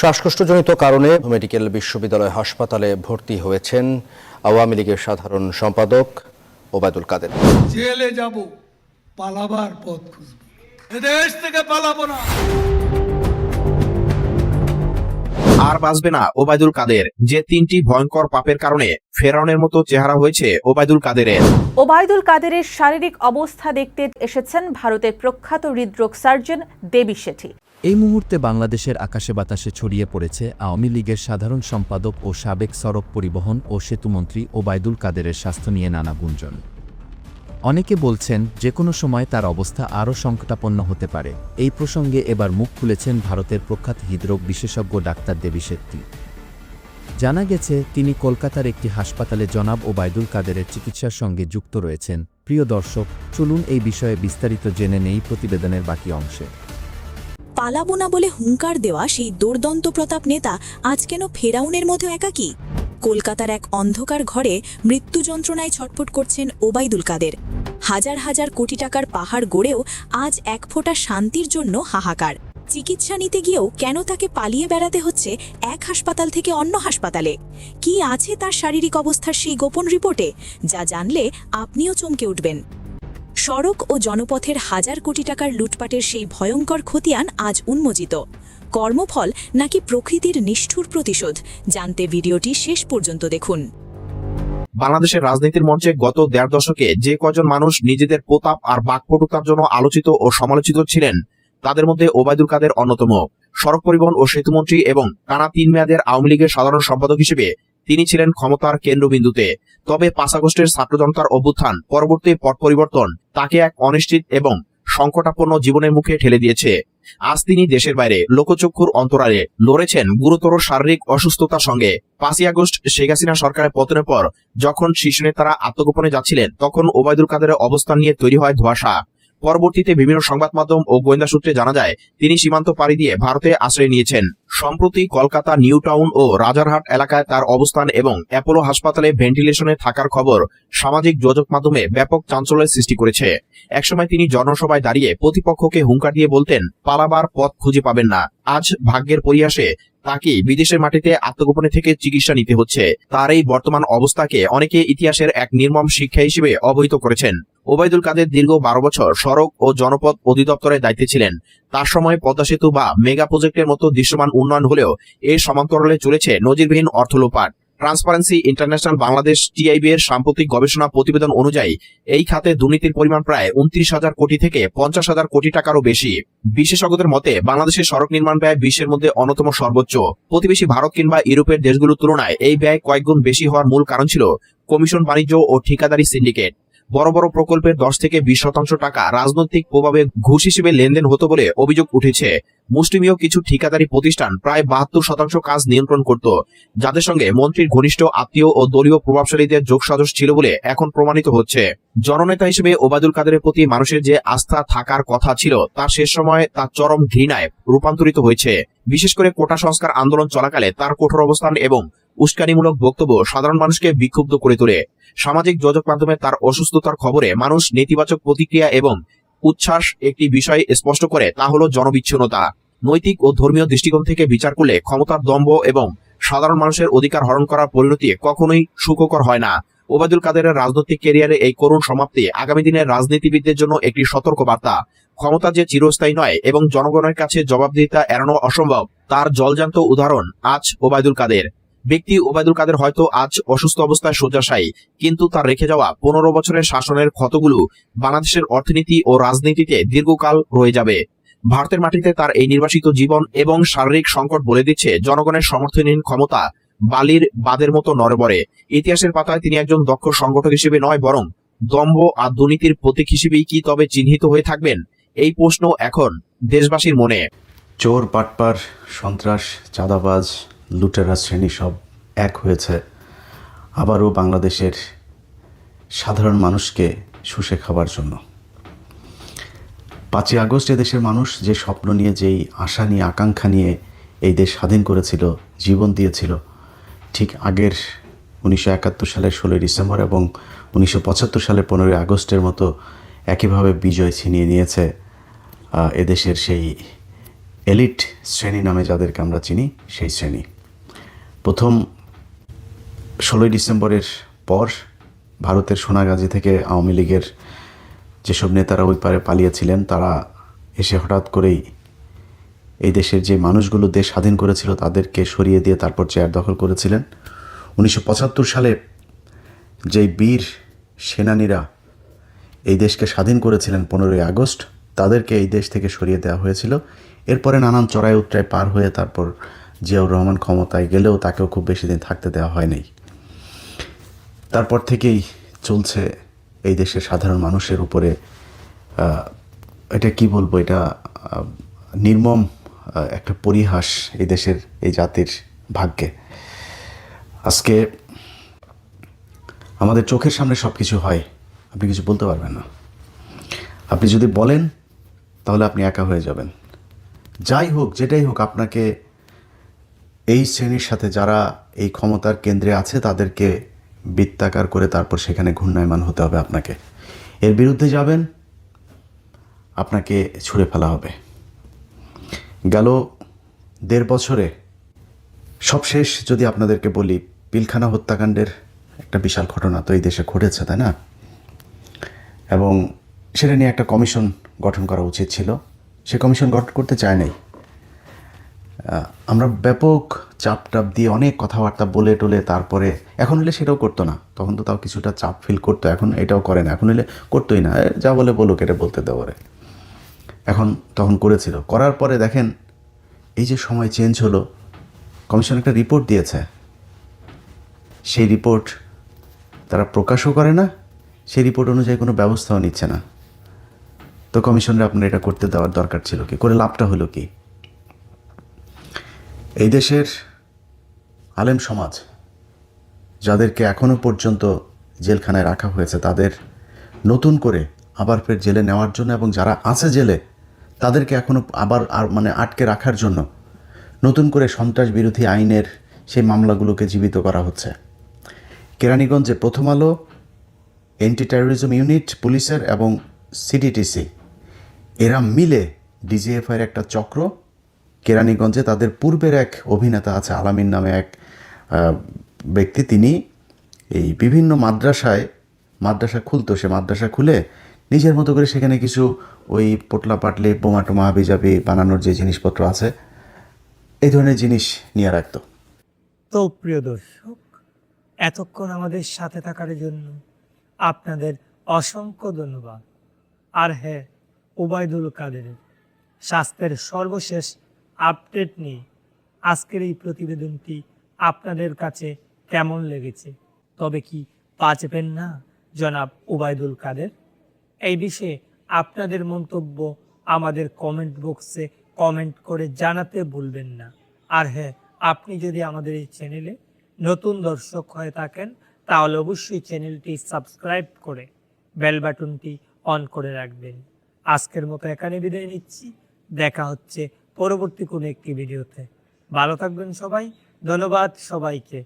শ্বাসকষ্টজনিত কারণে মেডিকেল বিশ্ববিদ্যালয় হাসপাতালে ভর্তি হয়েছেন আওয়ামী লীগের সাধারণ সম্পাদক ওবায়দুল কাদের। জেলে যাব পালাবার পথ খুঁজব। এদেশ থেকে পালাবো না। আর বাঁচবে না ওবায়দুল কাদের। যে তিনটি ভয়ঙ্কর পাপের কারণে ফেরাউনের মতো চেহারা হয়েছে ওবায়দুল কাদেরের। ওবায়দুল কাদেরের শারীরিক অবস্থা দেখতে এসেছেন ভারতের প্রখ্যাত হৃদরোগ সার্জন দেবী শেঠি। এই মুহূর্তে বাংলাদেশের আকাশে বাতাসে ছড়িয়ে পড়েছে আওয়ামী লীগের সাধারণ সম্পাদক ও সাবেক সড়ক পরিবহন ও সেতুমন্ত্রী ওবায়দুল কাদেরের স্বাস্থ্য নিয়ে নানা গুঞ্জন। অনেকে বলছেন যে কোনো সময় তার অবস্থা আরও সংকটাপন্ন হতে পারে। এই প্রসঙ্গে এবার মুখ খুলেছেন ভারতের প্রখ্যাত হৃদরোগ বিশেষজ্ঞ ডাক্তার দেবী শেট্টি। জানা গেছে, তিনি কলকাতার একটি হাসপাতালে জনাব ও ওবায়দুল কাদেরের চিকিৎসার সঙ্গে যুক্ত রয়েছেন। প্রিয় দর্শক, চলুন এই বিষয়ে বিস্তারিত জেনে নেই প্রতিবেদনের বাকি অংশে। পালাবো না বলে হুঙ্কার দেওয়া সেই দুর্দন্ত প্রতাপ নেতা আজ কেন ফেরাউনের মতো একাকী? কলকাতার এক অন্ধকার ঘরে মৃত্যু যন্ত্রণায় ছটফট করছেন ওবায়দুল কাদের। হাজার হাজার কোটি টাকার পাহাড় গড়েও আজ এক ফোঁটা শান্তির জন্য হাহাকার। চিকিৎসা নিতে গিয়েও কেন তাকে পালিয়ে বেড়াতে হচ্ছে এক হাসপাতাল থেকে অন্য হাসপাতালে? কি আছে তার শারীরিক অবস্থার সেই গোপন রিপোর্টে? যা জানলে আপনিও চমকে উঠবেন। সড়ক ও জনপথের হাজার কোটি টাকার লুটপাটের সেই ভয়ঙ্কর খতিয়ান আজ উন্মোচিত। কর্মফল নাকি প্রকৃতির নিষ্ঠুর প্রতিশোধ? জানতে ভিডিওটি শেষ পর্যন্ত দেখুন। বাংলাদেশের রাজনীতির মঞ্চে গত দেড় দশকে যে কজন মানুষ নিজেদের প্রতাপ আর বাকপটুতার জন্য আলোচিত ও সমালোচিত ছিলেন, তাদের মধ্যে ওবায়দুল কাদের অন্যতম। সড়ক পরিবহন ও সেতুমন্ত্রী এবং টানা তিন মেয়াদের আওয়ামী লীগের সাধারণ সম্পাদক হিসেবে তিনি ছিলেন ক্ষমতার কেন্দ্রবিন্দুতে। তবে পাঁচ আগস্টের ছাত্র জনতার অভ্যুত্থান পরবর্তী পট পরিবর্তন তাকে এক অনিশ্চিত এবং সংকটাপন্ন জীবনের মুখে ঠেলে দিয়েছে। আজ তিনি দেশের বাইরে লোকচক্ষুর অন্তরালে লড়েছেন গুরুতর শারীরিক অসুস্থতার সঙ্গে। পাঁচই আগস্ট শেখ হাসিনা সরকারের পতনের পর যখন শীর্ষ নেতারা আত্মগোপনে যাচ্ছিলেন, তখন ওবায়দুল কাদেরের অবস্থান নিয়ে তৈরি হয় ধোঁয়াশা। পরবর্তীতে বিভিন্ন সংবাদ মাধ্যম ও গোয়েন্দা সূত্রে জানা যায়, তিনি সীমান্ত পাড়ি দিয়ে ভারতে আশ্রয় নিয়েছেন। সম্প্রতি কলকাতা নিউ টাউন ও রাজারহাট এলাকায় তার অবস্থান এবং অ্যাপোলো হাসপাতালে ভেন্টিলেশনে থাকার খবর সামাজিক যোগাযোগ মাধ্যমে ব্যাপক চাঞ্চল্যের সৃষ্টি করেছে। একসময় তিনি জনসভায় দাঁড়িয়ে প্রতিপক্ষকে হুঙ্কার দিয়ে বলতেন, পালাবার পথ খুঁজে পাবেন না। আজ ভাগ্যের পরিহাসে তাকে বিদেশের মাটিতে আত্মগোপনে থেকে চিকিৎসা নিতে হচ্ছে। তার এই বর্তমান অবস্থাকে অনেকে ইতিহাসের এক নির্মম শিক্ষা হিসেবে অবহিত করেছেন। ওবায়দুল কাদের দীর্ঘ বারো বছর সড়ক ও জনপথ অধিদপ্তরের দায়িত্বে ছিলেন। তার সময় পদ্মা সেতু বা মেগা প্রজেক্টের মতো দৃশ্যমান উন্নয়ন হলেও এর সমান্তরালে চলেছে নজিরবিহীন অর্থ লোপাট। ট্রান্সপারেন্সি ইন্টারন্যাশনাল বাংলাদেশ টিআইবি এর সাম্প্রতিক গবেষণা প্রতিবেদন অনুযায়ী, এই খাতে দুর্নীতির পরিমাণ প্রায় উনত্রিশ হাজার কোটি থেকে পঞ্চাশ হাজার কোটি টাকারও বেশি। বিশেষজ্ঞদের মতে, বাংলাদেশের সড়ক নির্মাণ ব্যয় বিশ্বের মধ্যে অন্যতম সর্বোচ্চ। প্রতিবেশী ভারত কিংবা ইউরোপের দেশগুলোর তুলনায় এই ব্যয় কয়েকগুণ বেশি হওয়ার মূল কারণ ছিল কমিশন বাণিজ্য ও ঠিকাদারি সিন্ডিকেট। বড় বড় প্রকল্পের দশ থেকে বিশ শতাংশ টাকা রাজনৈতিক প্রভাবে ঘুষ হিসেবে লেনদেন হতো বলে অভিযোগ উঠেছে। মুসলিমীয় কিছু ঠিকাদারি প্রতিষ্ঠান প্রায় বাহাত্তর শতাংশ কাজ নিয়ন্ত্রণ করত। যাদের সঙ্গে মন্ত্রীর ঘনিষ্ঠ আত্মীয় ও দলীয় প্রভাবশালীদের যোগসাজশ ছিল বলে এখন প্রমাণিত হচ্ছে। জননেতা হিসেবে ওবায়দুল কাদেরের প্রতি মানুষের যে আস্থা থাকার কথা ছিল তার শেষ সময়ে তার চরম ঘৃণায় রূপান্তরিত হয়েছে। বিশেষ করে কোটা সংস্কার আন্দোলন চলাকালে তার কঠোর অবস্থান এবং উস্কানিমূলক বক্তব্য সাধারণ মানুষকে বিক্ষুব্ধ করে তোলে। সামাজিক যোগাযোগ মাধ্যমে তার অসুস্থতার খবরে মানুষ নেতিবাচক প্রতিক্রিয়া এবং উচ্ছ্বাস একটি বিষয় স্পষ্ট করে, তা হল জনবিচ্ছিন্নতা। নৈতিক ও ধর্মীয় দৃষ্টিকোণ থেকে বিচার করলে ক্ষমতার দম্ভ এবং সাধারণ মানুষের অধিকার হরণ করার পরিণতি কখনোই সুখকর হয় না। ওবায়দুল কাদেরের রাজনৈতিক ক্যারিয়ারে এই করুণ সমাপ্তি আগামী দিনের রাজনীতিবিদদের জন্য একটি সতর্ক বার্তা ক্ষমতা যে চিরস্থায়ী নয় এবং জনগণের কাছে জবাবদিহিতা এড়ানো অসম্ভব, তার জলজান্ত উদাহরণ আজ ওবায়দুল কাদের। ব্যক্তি ওবায়দুল কাদের হয়তো আজ অসুস্থ অবস্থায় শয্যাশায়ী, কিন্তু তার রেখে যাওয়া পনেরো বছরের শাসনের ক্ষতগুলো বাংলাদেশের অর্থনীতি ও রাজনীতিতে দীর্ঘকাল রয়ে যাবে। ভারতের মাটিতে তার এই নির্বাসিত জীবন এবং শারীরিক সংকট বলে দিচ্ছে জনগণের সমর্থনহীন ক্ষমতা, বালির বাদের মতো নরবরে ইতিহাসের পাতায় তিনি একজন দক্ষ সংগঠক হিসেবে নয়, বরং দম্ভ আর দুর্নীতির প্রতীক হিসেবেই কি তবে চিহ্নিত হয়ে থাকবেন? এই প্রশ্ন এখন দেশবাসীর মনে। চোর পাটপার সন্ত্রাস, চাঁদাবাজ লুটেরা শ্রেণি সব এক হয়েছে। আবারও বাংলাদেশের সাধারণ মানুষকে শুষে খাবার জন্য। পাঁচই আগস্টে দেশের মানুষ যে স্বপ্ন নিয়ে, যেই আশা নিয়ে, আকাঙ্ক্ষা নিয়ে এই দেশ স্বাধীন করেছিল, জীবন দিয়েছিল, ঠিক আগের উনিশশো একাত্তর সালের ষোলোই ডিসেম্বর এবং উনিশশো পঁচাত্তর সালের পনেরোই আগস্টের মতো একইভাবে বিজয় ছিনিয়ে নিয়েছে এদেশের সেই এলিট শ্রেণি নামে যাদেরকে আমরা চিনি, সেই শ্রেণি। প্রথম ষোলোই ডিসেম্বরের পর ভারতের সোনাগাজী থেকে আওয়ামী লীগের যেসব নেতারা ওই পারে পালিয়েছিলেন, তারা এসে হঠাৎ করেই এই দেশের যে মানুষগুলো দেশ স্বাধীন করেছিল, তাদেরকে সরিয়ে দিয়ে তারপর চেয়ার দখল করেছিলেন। উনিশশো পঁচাত্তর সালে যেই বীর সেনানীরা এই দেশকে স্বাধীন করেছিলেন পনেরোই আগস্ট, তাদেরকে এই দেশ থেকে সরিয়ে দেওয়া হয়েছিল। এরপরে নানান চড়াই উত্তরায় পার হয়ে তারপর জিয়াউর রহমান ক্ষমতায় গেলেও তাকেও খুব বেশি দিন থাকতে দেওয়া হয়নি। তারপর থেকেই চলছে এই দেশের সাধারণ মানুষের উপরে এটা কি বলব? এটা নির্মম একটা পরিহাস এই দেশের, এই জাতির ভাগ্যে। আজকে আমাদের চোখের সামনে সব কিছু হয়, আপনি কিছু বলতে পারবেন না। আপনি যদি বলেন, তাহলে আপনি একা হয়ে যাবেন। যাই হোক, যেটাই হোক, আপনাকে এই শ্রেণির সাথে যারা এই ক্ষমতার কেন্দ্রে আছে, তাদেরকে বৃত্তাকার করে তারপর সেখানে ঘূর্ণায়মান হতে হবে আপনাকে। এর বিরুদ্ধে যাবেন, আপনাকে ছুঁড়ে ফেলা হবে। গেল দেড় বছরে সবশেষ যদি আপনাদেরকে বলি, পিলখানা হত্যাকাণ্ডের একটা বিশাল ঘটনা তো এই দেশে ঘটেছে, তাই না? এবং সেটা নিয়ে একটা কমিশন গঠন করা উচিত ছিল। সে কমিশন গঠন করতে চায় নাই। আমরা ব্যাপক চাপ টাপ দিয়ে অনেক কথাবার্তা বলে টলে তারপরে এখন হলে সেটাও করতো না। তখন তো তাও কিছুটা চাপ ফিল করতো, এখন এটাও করে না। এখন হলে করতোই না। যা বলে বলুক, এটা বলতে দেওয়া রে এখন তখন করেছিল। করার পরে দেখেন, এই যে সময় চেঞ্জ হলো কমিশন একটা রিপোর্ট দিয়েছে। সেই রিপোর্ট তারা প্রকাশও করে না, সেই রিপোর্ট অনুযায়ী কোনো ব্যবস্থাও নিচ্ছে না। তো কমিশনরা আপনার এটা করতে দেওয়ার দরকার ছিল কি? করে লাভটা হলো কি? এই দেশের আলেম সমাজ, যাদেরকে এখনও পর্যন্ত জেলখানায় রাখা হয়েছে, তাদের নতুন করে আবার ফের জেলে নেওয়ার জন্য এবং যারা আছে জেলে, তাদেরকে এখনও আবার আর মানে আটকে রাখার জন্য নতুন করে সন্ত্রাস বিরোধী আইনের সেই মামলাগুলোকে জীবিত করা হচ্ছে। কেরানীগঞ্জে প্রথম আলো অ্যান্টি টেরোরিজম ইউনিট পুলিশের এবং সিডিটিসি এরা মিলে ডিজিএফআইয়ের একটা চক্র কেরানীগঞ্জে তাদের পূর্বের এক অভিনেতা আছে, আলামিন নামে এক ব্যক্তি। তিনি এই বিভিন্ন মাদ্রাসায়, মাদ্রাসা খুলতো, সে মাদ্রাসা খুলে নিজের মতো করে সেখানে কিছু ওই পোটলা পাটলি, বোমা টোমা, হাবিজাবি বানানোর যে জিনিসপত্র আছে, এই ধরনের জিনিস নিয়ে রাখতো। তো প্রিয় দর্শক, এতক্ষণ আমাদের সাথে থাকার জন্য আপনাদের অসংখ্য ধন্যবাদ। আর হ্যাঁ ওবায়দুল কাদের, স্বাস্থ্যের সর্বশেষ আপডেট নিয়ে আজকের এই প্রতিবেদনটি আপনাদের কাছে কেমন লেগেছে? তবে কি বাঁচবেন না জনাব ওবায়দুল কাদের? এই বিষয়ে আপনাদের মন্তব্য আমাদের কমেন্ট বক্সে কমেন্ট করে জানাতে ভুলবেন না। আর হ্যাঁ আপনি যদি আমাদের এই চ্যানেলে নতুন দর্শক হয়ে থাকেন, তাহলে অবশ্যই চ্যানেলটি সাবস্ক্রাইব করে বেল বাটনটি অন করে রাখবেন। আজকের মতো এখানে বিদায় নিচ্ছি। দেখা হচ্ছে পরবর্তী কোনো একটি ভিডিওতে। ভালো থাকবেন সবাই ধন্যবাদ সবাইকে।